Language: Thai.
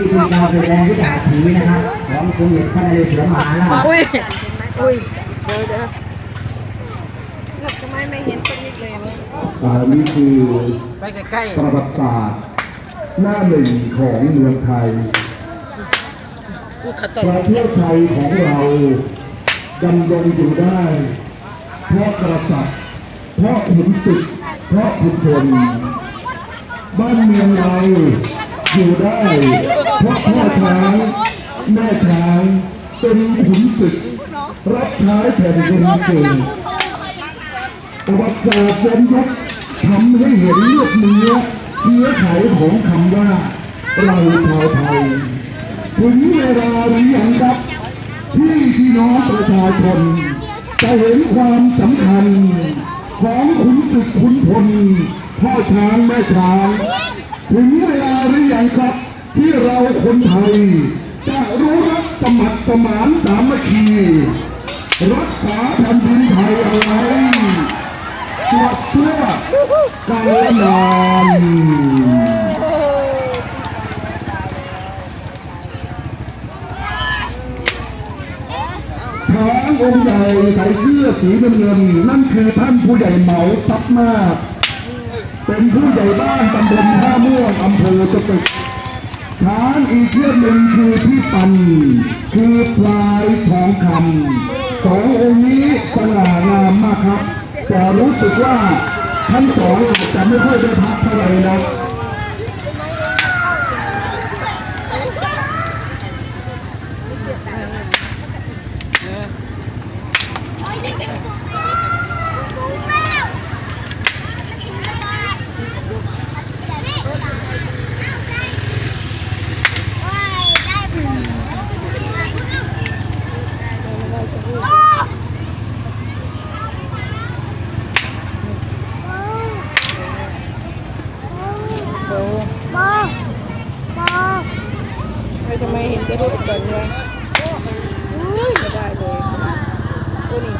ที่คุณดาวแสดงวิชาผีนะครับของสมเด็จพระนเรศวรมหาราอุ้ยอุ้ยเดี๋ยวเดี๋ยวทำไมไม่เห็นต้นนี้เลยว้ยอ่านี่คือไปใกล้ประวัติศาสตร์หน้าหนึ่งของเมืองไทยประเทศไทยของเราดำรงอยู่ได้เพราะกษัตริเพราะขุนศึกเพราะขุนพลบ้านเมืองเราอยู่ได้ พราะพ่อช้างแม่ช้างเป็นขุนศึกรับใช้แผ่นดินเก่งประวัติศาสตร์ย้อนยุคทำให้เห็นเลือดเนื้อเชื้อไขของคำว่าเราชาวไทยถึงเวลาหรือยังครับที่พี่น้องประชาชนจะเห็นความสำคัญของขุนศึกขุนพลพ่อช้างแม่ช้างถึงเวลาหรือยังครับ ที่เราคนไทย จะรู้รักสมัครสมานสามัคคี รักษาแผ่นดินไทยเอาไว้ตรวจเพื่อกาลนานช้างองค์ใหญ่ใส่เสื้อสีเงินนั่นคือท่านผู้ใหญ่เหมาทรัพมาก เป็นผู้ใหญ่บ้านตำบลท่าม่วงอำเภอสตึก ช้างอีกเชือกหนึ่งคือพี่ปันคือพลายทองคำสององค์นี้สง่างามมากครับแต่รู้สึกว่าทั้งสองอาจจะไม่ค่อยได้พักเท่าไหร่นะ เฮ้ยท